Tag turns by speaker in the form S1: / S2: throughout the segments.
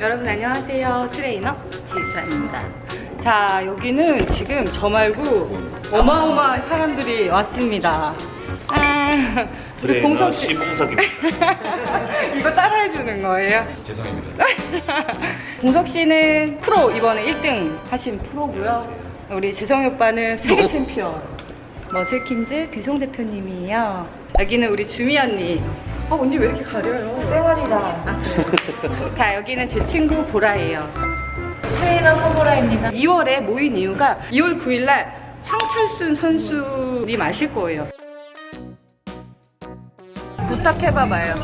S1: 여러분 안녕하세요. 트레이너 지수입니다. 자 여기는 지금 저 말고 어마어마한 사람들이 왔습니다. 아, 우리 봉석 씨
S2: 시봉석입니다.
S1: 이거 따라해 주는 거예요?
S2: 죄송합니다.
S1: 봉석 씨는 프로 이번에 1등 하신 프로고요. 우리 재성이 오빠는 세계 챔피언. 머슬킨즈 비송 대표님이에요. 여기는 우리 주미 언니. 어 언니 왜 이렇게 가려요? 쌩얼이다. 아? 자 여기는 제 친구 보라예요.
S3: 트레이너 서보라입니다.
S1: 2월에 모인 이유가 2월 9일날 황철순 선수님 아실 거예요.
S3: 부탁해봐봐요.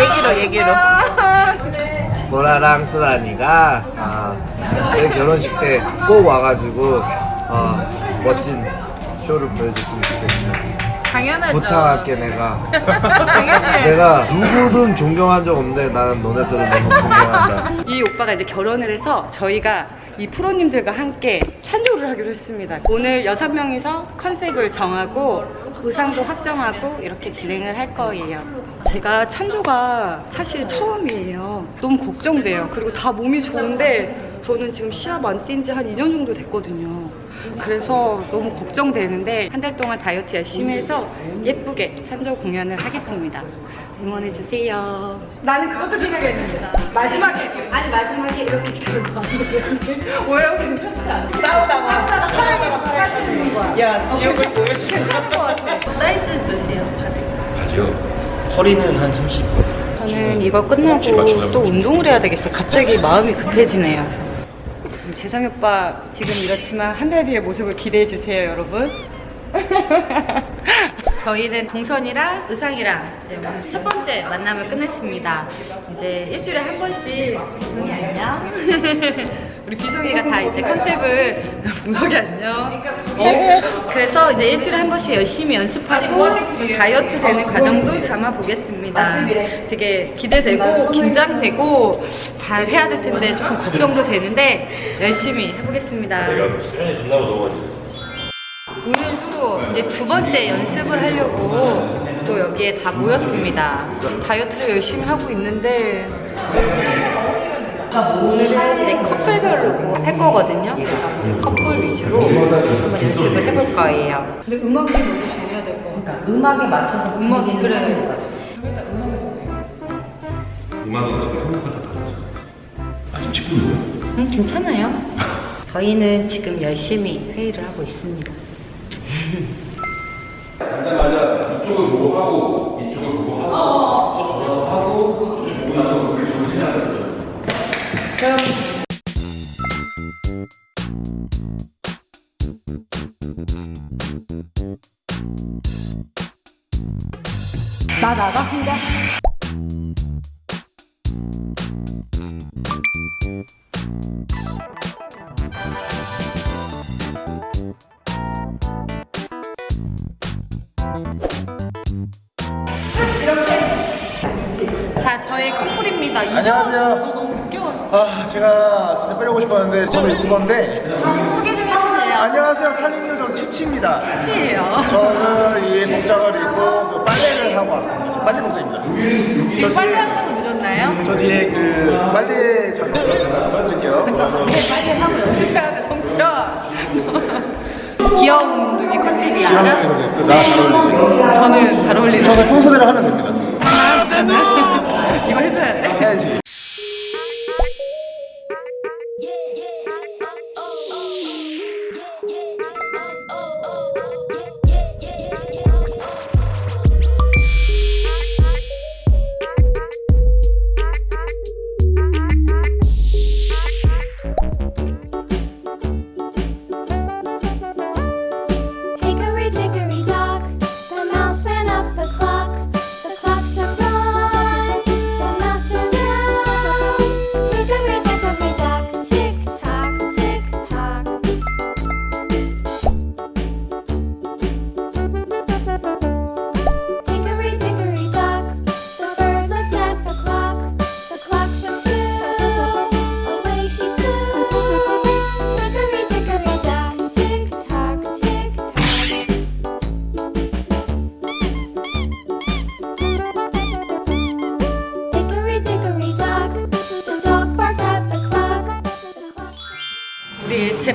S3: 얘기로 얘기로.
S4: 보라랑 수란이가 아, 내 결혼식 때 꼭 와가지고 어, 멋진 쇼를 보여줬으면.
S3: 당연하죠.
S4: 부탁할게 내가.
S3: 당연해.
S4: 내가 누구든 존경한 적 없는데 나는 너네들을 너무 존경한다.
S1: 이 오빠가 이제 결혼을 해서 저희가 이 프로님들과 함께 찬조를 하기로 했습니다. 오늘 여섯 명이서 컨셉을 정하고 의상도 확정하고 이렇게 진행을 할 거예요. 제가 찬조가 사실 처음이에요. 너무 걱정돼요. 그리고 다 몸이 좋은데 저는 지금 시합 안 뛴 지 한 2년 정도 됐거든요. 그래서 너무 걱정되는데 한 달 동안 다이어트 열심히 해서 예쁘게 찬조 공연을 하겠습니다. 응원해 주세요. 나는 그것도 생각했는데 마지막에 아니 마지막에 이렇게 왜요? 싸우다가 싸우다가 싸우는 거야. 야 지옥을 괜찮을 것 같아.
S3: 사이즈 몇이에요, 바지?
S2: 바지요. 허리는 한 30.
S1: 저는 이거 끝나고 또 운동을 해야 되겠어요. 갑자기 마음이 급해지네요. 재상이 오빠 지금 이렇지만 한 달 뒤의 모습을 기대해 주세요, 여러분. 저희는 동선이랑 의상이랑 이제 첫 번째 만남을 끝냈습니다. 이제 일주일에 한 번씩 비송이 안녕. 우리 비송이가 다 이제 컨셉을 무석이 안녕. 어? 그래서 이제 일주일에 한 번씩 열심히 연습하고 좀 다이어트 되는 과정도 담아 보겠습니다. 되게 기대되고 긴장되고 잘 해야 될 텐데 조금 걱정도 되는데 열심히 해보겠습니다.
S2: 내가 시간이 존나 무서워가지고.
S1: 오늘도 이제 두 번째 연습을 하려고 또 여기에 다 모였습니다. 다이어트를 열심히 하고 있는데 오늘은 이제 커플별로 할 거거든요. 그래서 이제 커플 위주로 한번 연습을 해볼 거예요. 근데 음악이 너무 잘해야 될것 같아. 음악에 맞춰서 음악이 그래.
S2: 음악은 지금 한국을 다 다르죠. 아, 있는 거야?
S1: 음, 괜찮아요. 저희는 지금 열심히 회의를 하고 있습니다.
S2: 앉자마자 이쪽을 보고 하고 이쪽을 보고 하고 나
S1: 나가 혼자. 자, 저의 커플입니다.
S5: 안녕하세요.
S1: 너 너무 왔어.
S5: 아, 제가 진짜 빼려고 싶었는데 저는 유튜버인데. 안녕하세요. 살림요정 치치입니다.
S1: 치예요.
S5: 저는 이 목장을 입고 그 빨래를 하고 왔습니다. 저 빨래 목장입니다. 저
S1: 지금 빨리
S5: 뒤에,
S1: 한다고 늦었나요?
S5: 저 뒤에 그 빨래 잠깐 보여드릴게요.
S1: 네, 빨리 하고 연습 해야 돼, 성철. 귀여운 이 컨셉이
S5: 귀여운
S1: 알아?
S5: 거지. 나잘 어울리지.
S1: 저는 잘 어울리는.
S5: 저는 평소대로 하면 됩니다.
S1: 이거 해줘야 돼.
S5: 해야지.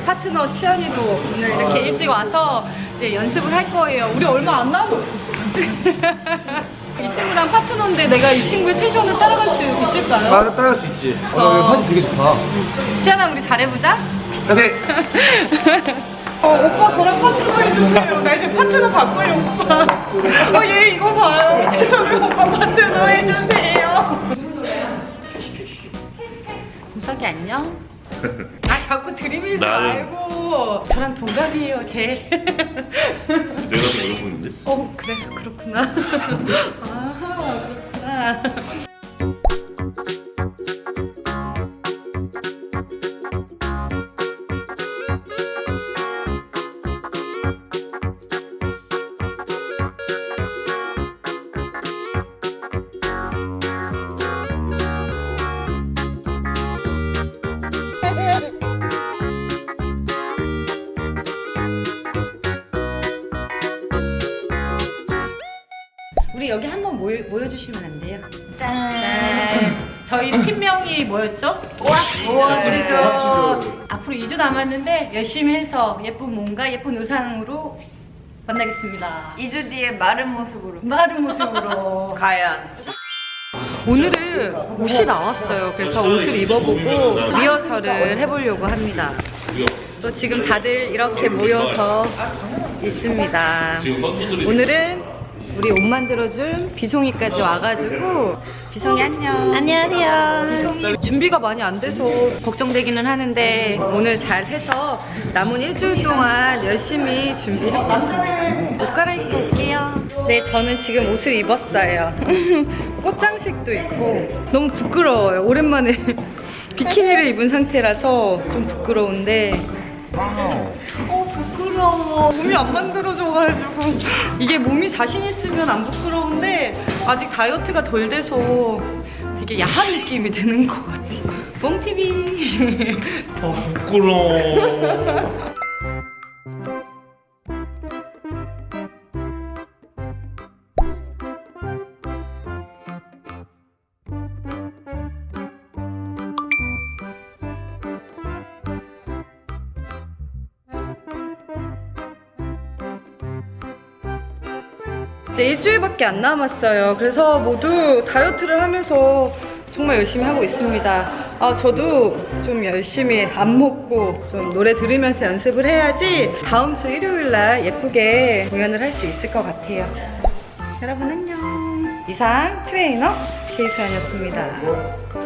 S1: 파트너 치현이도 오늘 이렇게 일찍 와서 이제 연습을 할 거예요. 우리 얼마 안 남았. 이 친구랑 파트너인데 내가 이 친구의 텐션을 따라갈 수 있을까요?
S5: 맞아 따라갈 수 있지. 어,
S1: 어.
S5: 나 파지 되게 좋다.
S1: 치현아 우리 잘해보자.
S5: 근데
S1: 어, 오빠 저랑 파트너 해주세요. 나 이제 파트너 바꾸려 오빠. 어, 얘 이거 봐요. 죄송해요 오빠 파트너 해주세요. 김석이 안녕. 아 자꾸 들이밀지
S6: 나는-
S1: 말고 저랑 동갑이에요 쟤.
S6: 내가 더 어려 보이는데?
S1: 어 그래서 그렇구나. 아 그렇구나. 우리 여기 한번 모여, 모여주시면 안 돼요? 짠. 저희 팀명이 뭐였죠? 오아. 오아블이죠. 앞으로 2주 남았는데 열심히 해서 예쁜 몸과 예쁜 의상으로 만나겠습니다.
S3: 2주 뒤에 마른 모습으로.
S1: 마른 모습으로 가야. 오늘은 옷이 나왔어요. 그래서 옷을 입어보고 리허설을 해보려고 합니다. 또 지금 다들 이렇게 모여서 있습니다.
S6: 지금 선수들이
S1: 오늘은 우리 옷 만들어준 비송이까지 와가지고 비송이 안녕. 안녕하세요. 비송이 준비가 많이 안 돼서 걱정되기는 하는데 오늘 잘 해서 남은 일주일 동안 열심히 준비해보겠습니다. 옷 갈아입고 올게요. 네, 저는 지금 옷을 입었어요. 꽃장식도 있고 너무 부끄러워요. 오랜만에 비키니를 입은 상태라서 좀 부끄러운데 어 부끄러워 몸이 안 만들어져가지고. 이게 몸이 자신 있으면 안 부끄러운데 아직 다이어트가 덜 돼서 되게 야한 느낌이 드는 것 같아요. 뽕TV
S6: 아 부끄러워
S1: 이제 일주일밖에 안 남았어요. 그래서 모두 다이어트를 하면서 정말 열심히 하고 있습니다. 아 저도 좀 열심히 안 먹고 좀 노래 들으면서 연습을 해야지 다음 주 일요일 날 예쁘게 공연을 할 수 있을 것 같아요. 여러분 안녕. 이상 트레이너 케이수연이었습니다